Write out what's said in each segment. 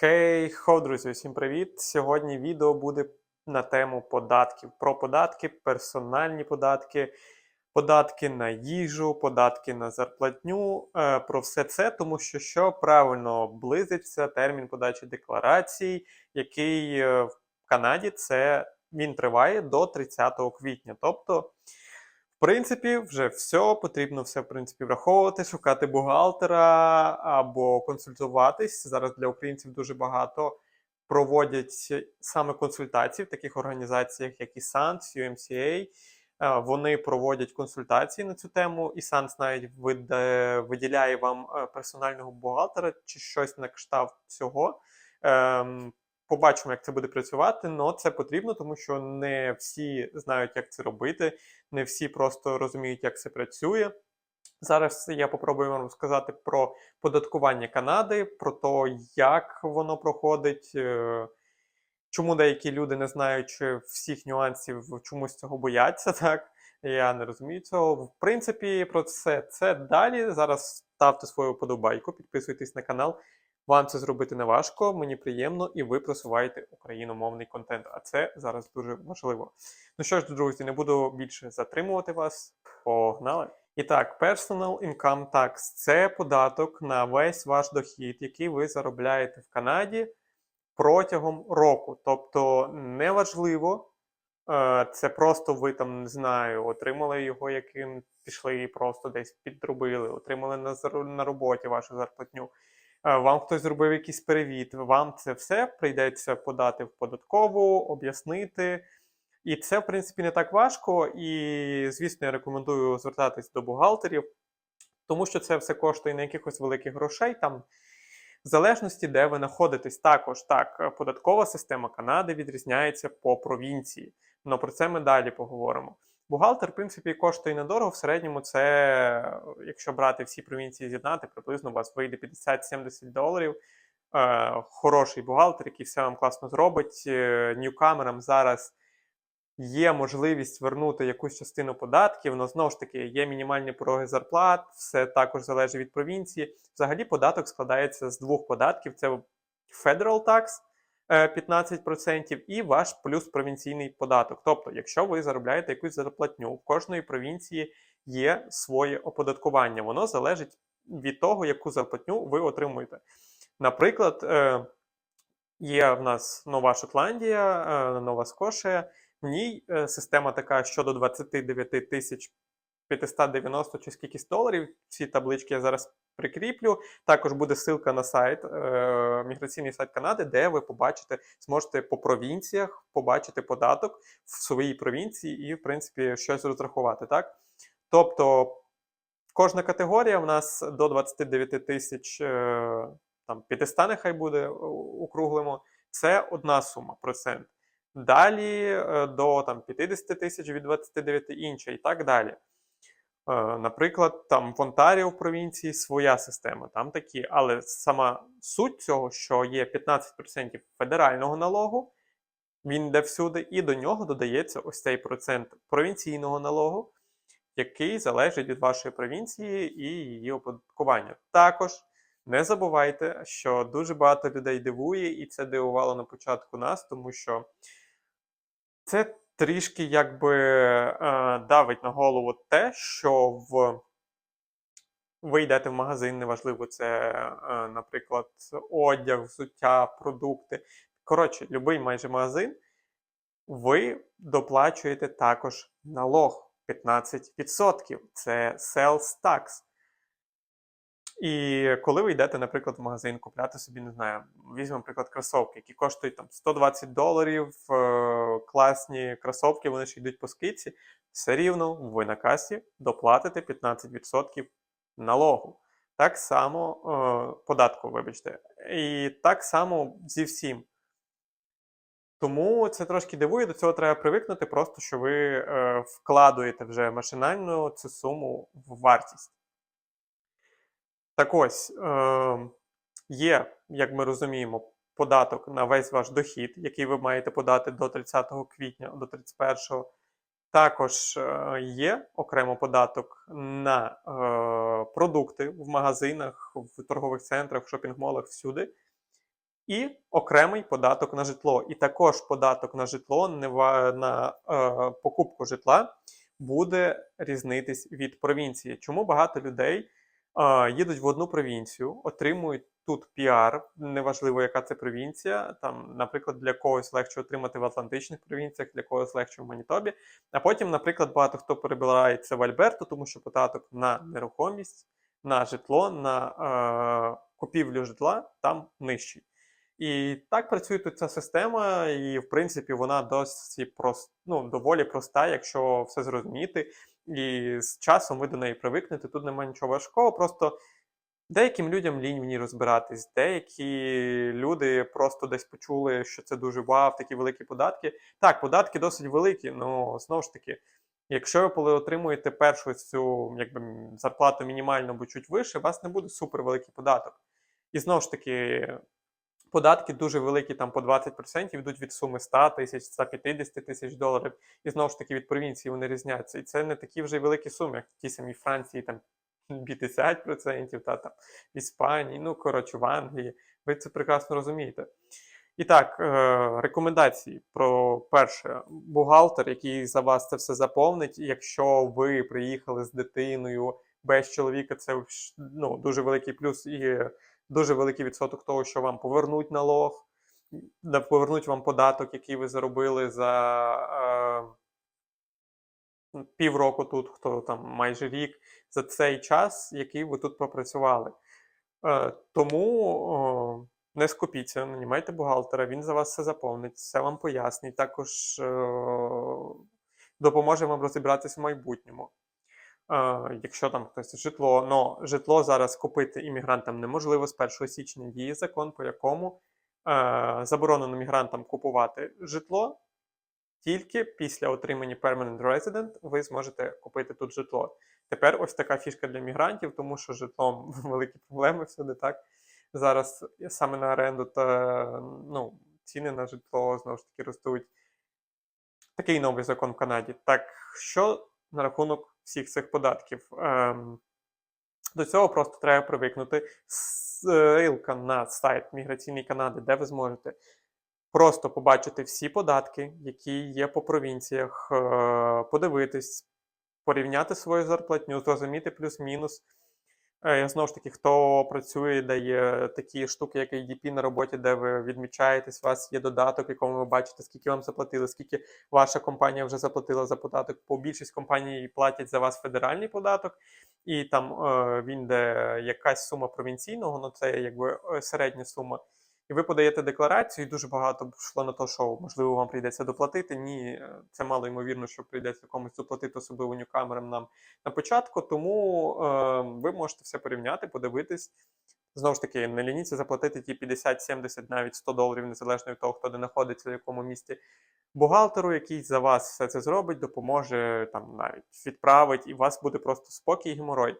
Хей, хо, друзі, всім привіт! Сьогодні відео буде на тему податків. Про податки, персональні податки, податки на їжу, податки на зарплатню. е, Про все це, тому що що правильно близиться термін подачі декларацій, який е, в Канаді це він триває до 30 квітня. Тобто, принципі, вже все потрібно все в принципі враховувати, шукати бухгалтера або консультуватись. Зараз для українців дуже багато проводять саме консультації в таких організаціях, як і SANS, UMCA. Е, Вони проводять консультації на цю тему, і SANS навіть виділяє вам е, персонального бухгалтера чи щось на кшталт цього. Побачимо, як це буде працювати, але це потрібно, тому що не всі знають, як це робити, не всі просто розуміють, як це працює. Зараз я попробую вам розказати про податкування Канади, про те, як воно проходить, е, чому деякі люди, не знаючи всіх нюансів, чомусь цього бояться. Так я не розумію цього. В принципі, про все це далі. Зараз ставте свою подобайку, підписуйтесь на канал. Вам це зробити не важко, мені приємно, і ви просуваєте україномовний контент. А це зараз дуже важливо. Ну що ж, друзі, не буду більше затримувати вас. Погнали! І так, Personal Income Tax – це податок на весь ваш дохід, який ви заробляєте в Канаді протягом року. Тобто, неважливо, е, це просто ви там не знаю, отримали його, яким пішли і просто десь підробили, отримали на, на роботі вашу зарплатню. Е, Вам хтось зробив якийсь перевід, вам це все прийдеться подати в податкову, об'яснити. І це, в принципі, не так важко. І, звісно, я рекомендую звертатись до бухгалтерів, тому що це все коштує не якихось великих грошей. Там, в залежності, де ви знаходитесь, також так, податкова система Канади відрізняється по провінції. Але про це ми далі поговоримо. Бухгалтер, в принципі, коштує недорого. В середньому це, якщо брати всі провінції з'єднати, приблизно у вас вийде 50-70 доларів. Е, хороший бухгалтер, який все вам класно зробить. Е, Ньюкамерам зараз є можливість вернути якусь частину податків, але знову ж таки є мінімальні пороги зарплат, все також залежить від провінції. Взагалі податок складається з двох податків: це Federal Tax 15% і ваш плюс провінційний податок. Тобто, якщо ви заробляєте якусь зарплатню, в кожної провінції є своє оподаткування. Воно залежить від того, яку зарплатню ви отримуєте. Наприклад, е, є в нас Нова Шотландія, е, Нова Скошія. В ній е, система така щодо 29 тисяч 590 чи скількись доларів. Ці таблички я зараз прикріплю. Також буде ссылка на сайт, е, міграційний сайт Канади, де ви побачите, зможете по провінціях побачити податок в своїй провінції і, в принципі, щось розрахувати. Так? Тобто кожна категорія в нас до 29 тисяч е, там 500 нехай буде у- округлимо. Це одна сума процент. Далі е, до там 50 тисяч від 29 інша і так далі. Е, Наприклад, там в Онтаріо в провінції своя система, там такі, але сама суть цього, що є 15% федерального налогу, він йде всюди, і до нього додається ось цей процент провінційного налогу, який залежить від вашої провінції і її оподаткування. Також не забувайте, що дуже багато людей дивує, і це дивувало на початку нас, тому що це трішки якби е, давить на голову те, що в ви йдете в магазин, неважливо, це, е, наприклад, одяг, взуття, продукти. Коротше, будь-який майже магазин, ви доплачуєте також налог 15%. Це sales tax. І коли ви йдете, наприклад, в магазин купляти собі, не знаю, візьмемо, наприклад, кросовки, які коштують там 120 доларів, е, класні кросовки, вони ж йдуть по скидці, все рівно ви на касі доплатите 15% налогу. Так само е, податку, вибачте. І так само зі всім. Тому це трошки дивує, до цього треба привикнути, просто що ви е, вкладуєте вже машинально цю суму в вартість. Так ось, е, є, як ми розуміємо, податок на весь ваш дохід, який ви маєте подати до 30 квітня, до 31. Також е, є окремо податок на е, продукти в магазинах, в торгових центрах, в шопінг-молах, всюди. і окремий податок на житло. І також податок на житло на е, покупку житла буде різнитись від провінції. Чому багато людей їдуть в одну провінцію, отримують тут піар, неважливо, яка це провінція. Там, наприклад, для когось легше отримати в Атлантичних провінціях, для когось легше в Манітобі. А потім, наприклад, багато хто перебирається в Альберту, тому що податок на нерухомість, на житло, на е, купівлю житла там нижчий. І так працює тут ця система, і в принципі вона досить прост, ну, доволі проста, якщо все зрозуміти. І з часом ви до неї привикнете. Тут немає нічого важкого. Просто деяким людям лінь в ній розбиратись, деякі люди просто десь почули, що це дуже вау, такі великі податки. Так, податки досить великі, але знову ж таки, якщо ви отримуєте першу цю якби, зарплату мінімальну або чуть вище, у вас не буде супервеликий податок. І знову ж таки, податки дуже великі, там по 20% йдуть від суми 100 тисяч, 150 тисяч доларів. І знову ж таки від провінції вони різняться. І це не такі вже великі суми, як в тій самій Франції, там 50%, та там в Іспанії, ну коротше, в Англії. Ви це прекрасно розумієте. І так, е, рекомендації про перше, бухгалтер, який за вас це все заповнить. Якщо ви приїхали з дитиною без чоловіка, це ну, дуже великий плюс і дуже великий відсоток того, що вам повернуть налог, повернуть вам податок, який ви заробили за е, півроку тут, хто там майже рік, за цей час, який ви тут пропрацювали. Е, тому о, не скупіться, нанімайте бухгалтера, він за вас все заповнить, все вам пояснить, також е, допоможе вам розібратися в майбутньому. Е, якщо там хтось житло, но житло зараз купити іммігрантам неможливо. З 1 січня діє закон, по якому е, заборонено мігрантам купувати житло. Тільки після отримання Permanent Resident ви зможете купити тут житло. Тепер ось така фішка для мігрантів, тому що житлом великі проблеми всюди так. Зараз саме на оренду та ну, ціни на житло знову ж таки ростуть. Такий новий закон в Канаді. Так що на рахунок всіх цих податків? Ем, до цього просто треба привикнути. Ссылка на сайт Міграційної Канади, де ви зможете просто побачити всі податки, які є по провінціях, е, подивитись, порівняти свою зарплатню, зрозуміти плюс-мінус. Е, Знову ж таки, хто працює, де є такі штуки, як ADP на роботі, де ви відмічаєтесь, у вас є додаток, якому ви бачите, скільки вам заплатили, скільки ваша компанія вже заплатила за податок. Бо більшість компаній платять за вас федеральний податок, і там е, він де якась сума провінційного, ну це якби е, середня сума. І ви подаєте декларацію, і дуже багато йшло на те, що можливо вам прийдеться доплатити. Ні, е, це мало ймовірно, що прийдеться комусь доплатити, особливо ньюкамерам нам на початку. Тому е, ви можете все порівняти, подивитись. Знову ж таки, не лініться заплатити ті 50, 70, навіть 100 доларів, незалежно від того, хто де знаходиться, в якому місті. Бухгалтеру, який за вас все це зробить, допоможе там навіть відправить, і у вас буде просто спокій і геморой.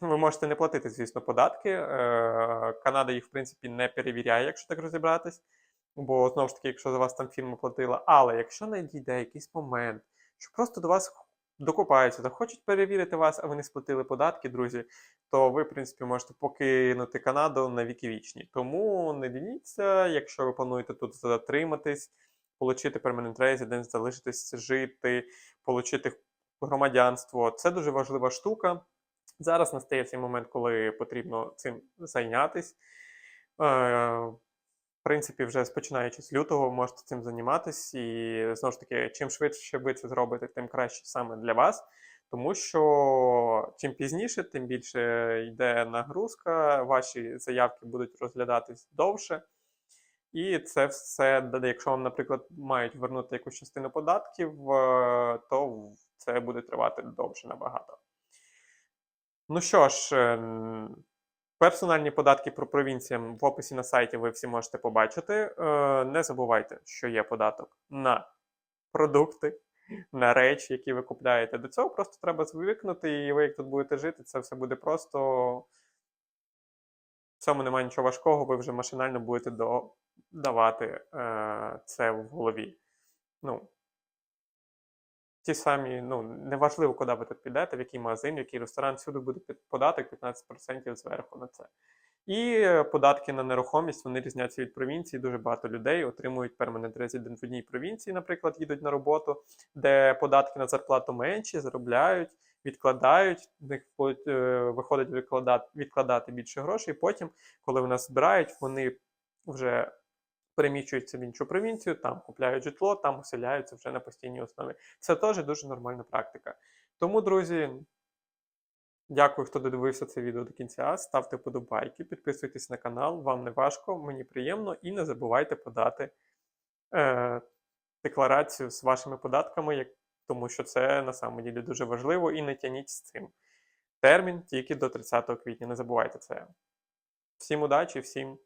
Ви можете не платити, звісно, податки. Е, Канада їх, в принципі, не перевіряє, якщо так розібратись. Бо знову ж таки, якщо за вас там фірма платила. Але якщо надійде якийсь момент, що просто до вас докопаються та хочуть перевірити вас, а ви не сплатили податки, друзі, то ви, в принципі, можете покинути Канаду на віки вічні. Тому не лініться, якщо ви плануєте тут затриматись, отримати permanent residence, залишитись жити, отримати громадянство. Це дуже важлива штука. Зараз настає цей момент, коли потрібно цим зайнятися. Е, в принципі, вже починаючи з лютого, можете цим займатися. І знову ж таки, чим швидше ви це зробите, тим краще саме для вас. Тому що чим пізніше, тим більше йде нагрузка, ваші заявки будуть розглядатись довше. І це все, якщо вам, наприклад, мають вернути якусь частину податків, е, то це буде тривати довше набагато. Ну що ж, ем, персональні податки про провінціям в описі на сайті ви всі можете побачити. Е, Не забувайте, що є податок на продукти, на речі, які ви купляєте. До цього просто треба звикнути, і ви, як тут будете жити, це все буде просто. В цьому немає нічого важкого, ви вже машинально будете до- давати е, це в голові. Ну, ті самі, ну, неважливо, куди ви тут підете, в який магазин, в який ресторан, всюди буде податок 15% зверху на це. І е, податки на нерухомість вони різняться від провінції. Дуже багато людей отримують перманент резидент в одній провінції, наприклад, їдуть на роботу, де податки на зарплату менші, заробляють, відкладають, в них е, виходить відкладати, більше грошей. Потім, коли вони збирають, вони вже переміщуються в іншу провінцію, там купляють житло, там оселяються вже на постійній основі. Це теж дуже нормальна практика. Тому, друзі, дякую, хто додивився це відео до кінця. Ставте вподобайки, підписуйтесь на канал, вам не важко, мені приємно, і не забувайте подати е, декларацію з вашими податками, як, тому що це на самом ділі дуже важливо і не тяніть з цим. Термін тільки до 30 квітня. Не забувайте це. Всім удачі, всім